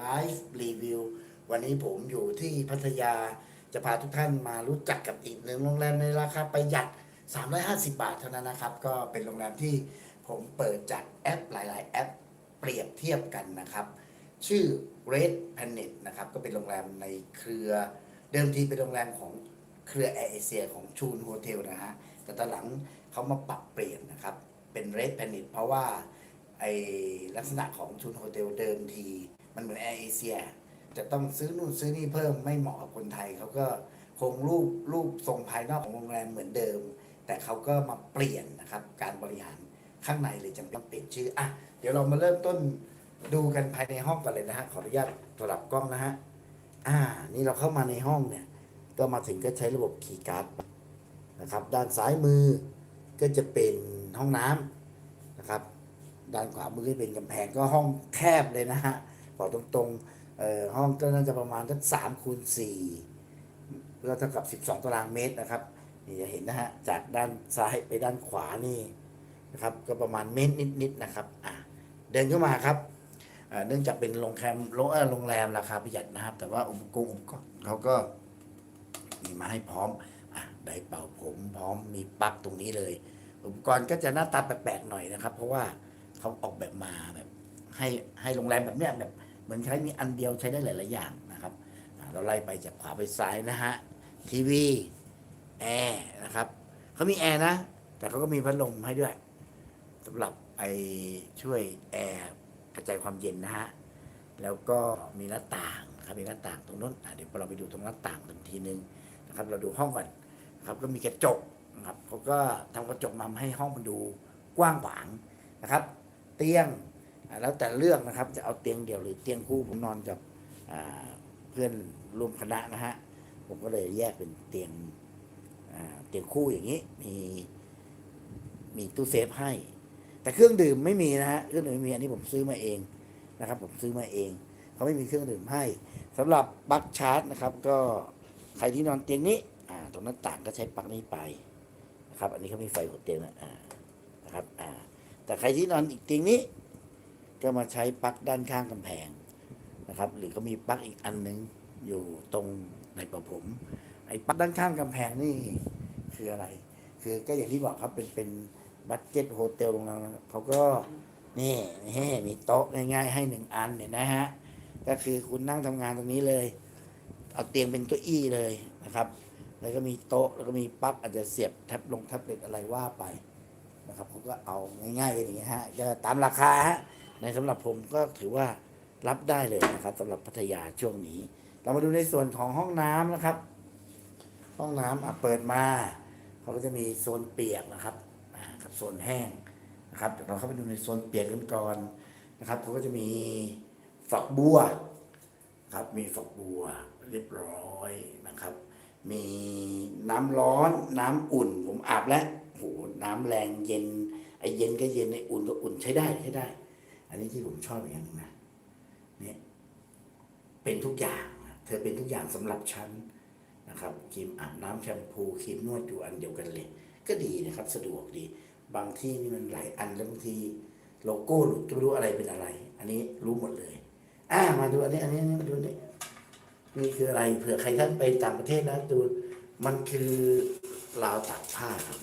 ไลฟ์รีวิววันนี้ผมอยู่ที่พัทยาจะพาทุกท่านมารู้จักกับอีกหนึ่งโรงแรมในราคาประหยัด 350 บาทเท่านั้นนะครับ ก็เป็นโรงแรมที่ผมเปิดจากแอปหลาย ๆ แอปเปรียบเทียบกันนะครับ ชื่อ Red Planet นะครับ ก็เป็นโรงแรมในเครือ เดิมทีเป็นโรงแรมของเครือแอร์เอเชียของชูนโฮเทลนะฮะ แต่ตอนหลังเขามาปรับเปลี่ยนนะครับ เป็น Red Planet เพราะว่าไอลักษณะของชูนโฮเทลเดิมที มันเหมือนแอร์เอเชียจะต้องซื้อนู่นซื้อนี่เพิ่มไม่เหมาะกับคนไทยเขาก็คงรูปรูปทรงภายนอกของโรงแรมเหมือนเดิม แต่เขาก็มาเปลี่ยนนะครับการบริหารข้างในเลยจำเป็นต้องเปลี่ยนชื่ออะเดี๋ยวเรามาเริ่มต้นดูกันภายในห้องกันเลยนะฮะขออนุญาตสลับกล้องนะฮะอ่า นี่เราเข้ามาในห้องเนี่ย ก็มาถึงก็ใช้ระบบคีย์การ์ดนะครับ ด้านซ้ายมือก็จะเป็นห้องน้ำนะครับ ด้านขวามือก็เป็นกำแพงก็ห้องแคบเลยนะฮะ บอกตรงๆเอ่อห้องก็น่าจะประมาณสักสามคูณสี่ก็เท่ากับ12ตารางเมตรนะครับนี่จะเห็นนะฮะจากด้านซ้ายไปด้านขวานี่นะครับ ก็ประมาณเมตรนิดๆนะครับอะเดินเข้ามาครับอ่าเนื่องจากเป็นโรงแรมโรงเอ่อโรงแรมราคาประหยัดนะครับ แต่ว่าอุปกรณ์อุปกรณ์เขาก็มีมาให้พร้อมอะไดเป่าผมพร้อมมีปลั๊กตรงนี้เลย อุปกรณ์ก็จะหน้าตาแปลกๆหน่อยนะครับ เพราะว่าเขาออกแบบมาแบบ ให้ให้โรงแรมแบบเนี้ยแบบ มือนใช้มีอันเดียวใช้ได้หลาย ๆ อย่างนะครับ เราไล่ไปจากขวาไปซ้ายนะฮะทีวีแอร์นะครับเขามีแอร์นะ แต่เขาก็มีพัดลมให้ด้วยสำหรับไอช่วยแอร์กระจายความเย็นนะฮะแล้วก็มีหน้าต่างครับมีหน้าต่างตรงนู้นเดี๋ยวเราไปดูตรงหน้าต่างกันทีนึงนะครับ เราดูห้องก่อนนะครับก็มีกระจกนะครับเขาก็ทำกระจกมาให้ห้องมันดูกว้างขวางนะครับ เตียง แล้วแต่เลือกนะครับจะเอาเตียงเดี่ยวหรือเตียงคู่ผมนอนกับเพื่อนร่วมคณะนะฮะผมก็เลยแยกเป็นเตียงเตียงคู่อย่างนี้ มีมีตู้เซฟให้ แต่เครื่องดื่มไม่มีนะฮะเครื่องดื่มไม่มีอันนี้ผมซื้อมาเองนะครับ ผมซื้อมาเองเขาไม่มีเครื่องดื่มให้สำหรับปลั๊กชาร์จนะครับ ก็ใครที่นอนเตียงนี้ตรงหน้าต่างก็ใช้ปลั๊กนี้ไปนะครับ อันนี้เขามีไฟหัวเตียงนะนะครับแต่ใครที่นอนอีกเตียงนี้ ก็มาใช้ปลั๊กด้านข้างกำแพงนะครับ หรือก็มีปลั๊กอีกอันหนึงอยู่ตรงในประผม ไอ้ปลั๊กด้านข้างกำแพงนี่คืออะไร คือก็อย่างที่บอกครับเป็นเป็นบัตเจ็ตโฮเทลโรงแรมเขาก็นี่นี่มีโต๊ะง่ายๆ ให้หนึ่งอันเนี่ยนะฮะ ก็คือคุณนั่งทำงานตรงนี้เลย เอาเตียงเป็นเก้าอี้เลยนะครับ แล้วก็มีโต๊ะแล้วก็มีปลั๊กอาจจะเสียบแท็บลงแท็บเล็ตอะไรว่าไปนะครับเขาก็เอาง่ายๆอย่างนี้ฮะก็ตามราคาฮะ ในสำหรับผมก็ถือว่ารับได้เลยนะครับสำหรับพัทยาช่วงนี้ เรามาดูในส่วนของห้องน้ำนะครับ ห้องน้ำอะเปิดมาเขาก็จะมีโซนเปียกนะครับกับโซนแห้งนะครับเดี๋ยวเราเข้าไปดูในโซนเปียกกันก่อนนะครับเขาก็จะมีฝักบัวครับมีฝักบัวเรียบร้อยนะครับ มีน้ำร้อนน้ำอุ่น ผมอาบแล้วโหน้ำแรงเย็นไอเย็นก็เย็นไออุ่นก็อุ่นใช้ได้ใช้ได้ อันนี้ที่ผมชอบอย่างหนึงนะเนี่ยเป็นทุกอย่าง เธอเป็นทุกอย่างสำหรับฉันนะครับครีมอาบน้ำแชมพูครีมนวดอยู่อันเดียวกันเลย ก็ดีนะครับ สะดวกดี บางที่นี่มันหลายอันแล้วบางทีโลโก้หลุดก็ไม่รู้อะไรเป็นอะไร อันนี้รู้หมดเลย อ่ามาดูอันนี้อันนี้มาดูนนี้นี่คืออะไรเผื่อใครท่านไปต่างประเทศนะดูมันคือราวตากผ้าครับ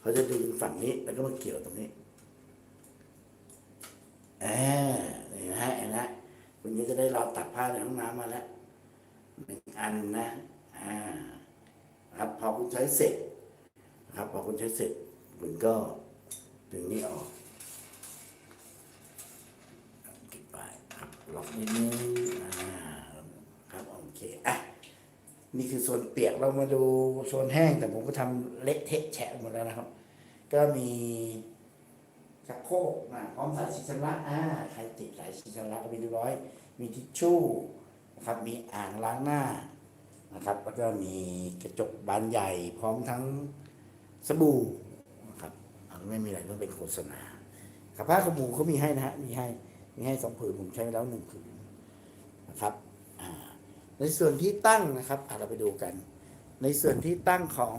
เขาจะดึงฝั่งนี้แล้วก็มาเกี่ยวตรงนี้อ่านี่นะฮะเห็นไหมคุณก็จะ ได้ราตากผ้าในห้องน้ำมาแล้วหนึ่งอันนะอ่าครับพอคุณใช้เสร็จครับพอคุณใช้เสร็จคุณก็ดึงนี้ออกเก็บไปครับล็อกนิดนึงอ่าครับโอเคอะนี่คือโซนเปียกเรามาดูโซนแห้งแต่ผมก็ทำเละเทะแฉะหมดแล้วนะครับ ก็มี ชักโครกนะพร้อมสายชีชำระอ่าใครติดสายชีชำระก็มีเรียบร้อย มีทิชชู่นะครับมีอ่างล้างหน้านะครับแล้วก็มีกระจกบานใหญ่ พร้อมทั้งสบู่นะครับอันไม่มีอะไรต้องเป็นโฆษณาครับผ้าขาวมูเขามีให้นะฮะมีให้มีให้สองผืนผมใช้ไปแล้วหนึ่งผืนนะครับในส่วนที่ตั้งนะครับเราไปดูกัน ในส่วนที่ตั้งของ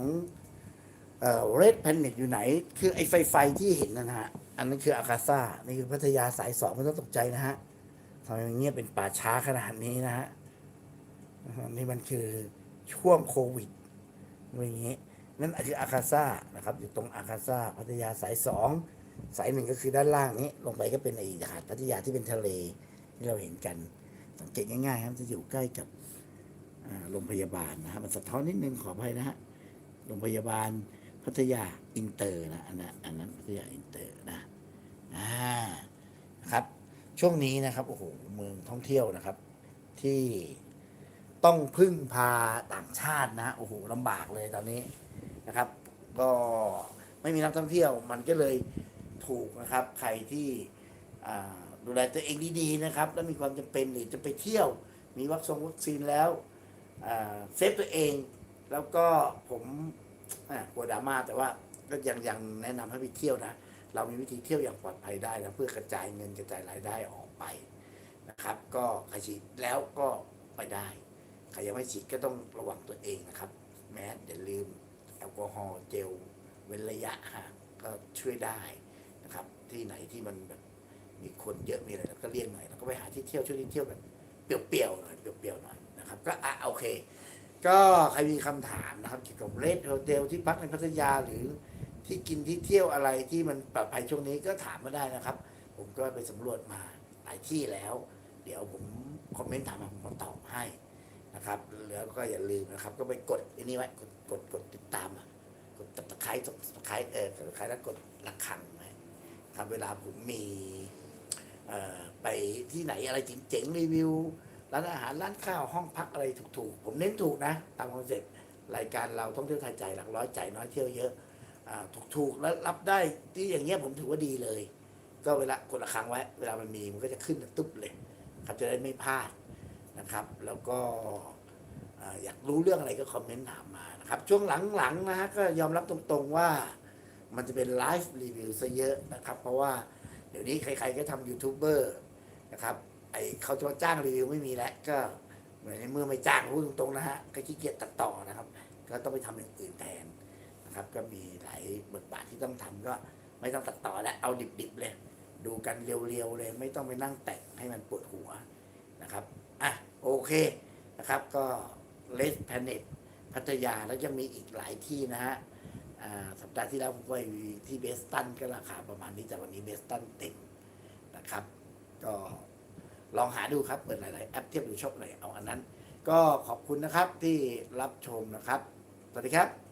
เอ่อ red planet อยู่ไหน คือไอ้ไฟไฟที่เห็นนะฮะ อันนั้นคืออากาซ่า นี่คือพัทยาสายสองไม่ต้องตกใจนะฮะทำไมเงียบเป็นป่าช้าขนาดนี้นะฮะนี่มันคือช่วงโควิดอย่างนี้นั่นคืออาคาซ่านะครับอยู่ตรงอาคาซ่าพัทยาสายสองสายหนึ่งก็คือด้านล่างนี้ ลงไปก็เป็นไอ้หาดพัทยาที่เป็นทะเลที่เราเห็นกัน สังเกตง่ายๆครับจะอยู่ใกล้กับโรงพยาบาลนะฮะมันสะท้อนนิดนึงขออภัยนะฮะโรงพยาบาลพัทยาอินเตอร์นะอันนั้นอันนั้นพัทยาอินเตอร์นะ อ่านะครับ ช่วงนี้นะครับโอ้โหเมืองท่องเที่ยวนะครับ ที่ต้องพึ่งพาต่างชาตินะโอ้โหลำบากเลยตอนนี้นะครับ ก็ไม่มีนักท่องเที่ยว มันก็เลยถูกนะครับ ใครที่ดูแลตัวเองดีๆนะครับ แล้วมีความจำเป็นหรือจะไปเที่ยว มีวัคซงวัคซีนแล้วเซฟตัวเอง แล้วก็ผมกลัวดราม่าแต่ว่าก็ยังยังแนะนำให้ไปเที่ยวนะ เรามีวิธีเที่ยวอย่างปลอดภัยได้นะเพื่อกระจายเงินกระจายรายได้ออกไปนะครับ ก็ใครฉีดแล้วก็ไปได้ใครยังไม่ฉีดก็ต้องระวังตัวเองนะครับ แมสอย่าลืมแอลกอฮอล์เจลเว้นระยะห่างก็ช่วยได้นะครับ ที่ไหนที่มันแบบมีคนเยอะมีอะไรก็เลี่ยงหน่อยแล้วก็ไปหาที่เที่ยวช่วงนี้เที่ยวแบบเปรี้ยวๆหน่อยเปรี้ยวๆหน่อยนะครับ ก็อะโอเค ก็ใครมีคำถามนะครับเกี่ยวกับเรทโฮเทลที่พักในพัทยาหรือ ที่กินที่เที่ยวอะไรที่มันปลอดภัยช่วงนี้ก็ถามมาได้นะครับ ผมก็ไปสำรวจมาหลายที่แล้ว เดี๋ยวผมคอมเมนต์ถามมาผมก็ตอบให้นะครับ แล้วก็อย่าลืมนะครับ ก็ไปกดอันนี้ไว้กดกดกดติดตามกดตะไคร้ตะไคร้เออตะไคร้แล้วกดระฆังไว้ครับเวลาผมมีไปที่ไหนอะไรเจ๋งๆรีวิวร้านอาหารร้านข้าวห้องพักอะไรถูกๆ ผมเน้นถูกนะ ตามคอนเซ็ปต์รายการเราท่องเที่ยวไทยใจหลักร้อยใจน้อยเที่ยวเยอะ ถูกๆแล้วรับได้ที่อย่างเงี้ยผมถือว่าดีเลย ก็เวลากดระฆังไว้ เวลามันมีมันก็จะขึ้นตุ๊บเลยครับจะได้ไม่พลาดนะครับ แล้วก็อ่าอยากรู้เรื่องอะไรก็คอมเมนต์ถามมานะครับ ช่วงหลังๆนะฮะก็ยอมรับตรงๆว่ามันจะเป็นไลฟ์รีวิวซะเยอะนะครับ เพราะว่าเดี๋ยวนี้ใครๆก็ทำยูทูบเบอร์นะครับไอเขาจะมาจ้างรีวิวไม่มีแล้วก็เหมือนในเมื่อไม่จ้างพูดตรงๆนะฮะก็ขี้เกียจตัดต่อนะครับ ก็ต้องไปทำอย่างอื่นแทน นะครับ ก็มีหลายบทบาทที่ต้องทำก็ไม่ต้องตัดต่อแล้วเอาดิบๆเลย ดูกันเรียวๆเลย ไม่ต้องไปนั่งแต่งให้มันปวดหัวนะครับอะโอเคนะครับก็เลสแพเน็ตพัทยาแล้วยังมีอีกหลายที่นะฮะสัปดาห์ที่แล้วผมก็ไปที่เบสตันก็ราคาประมาณนี้แต่วันนี้เบสตันเต็มนะครับ ก็ลองหาดูครับ เปิดหลายๆแอปเทียบดูชอบหน่อยเอาอันนั้น ก็ขอบคุณนะครับที่รับชมนะครับ สวัสดีครับ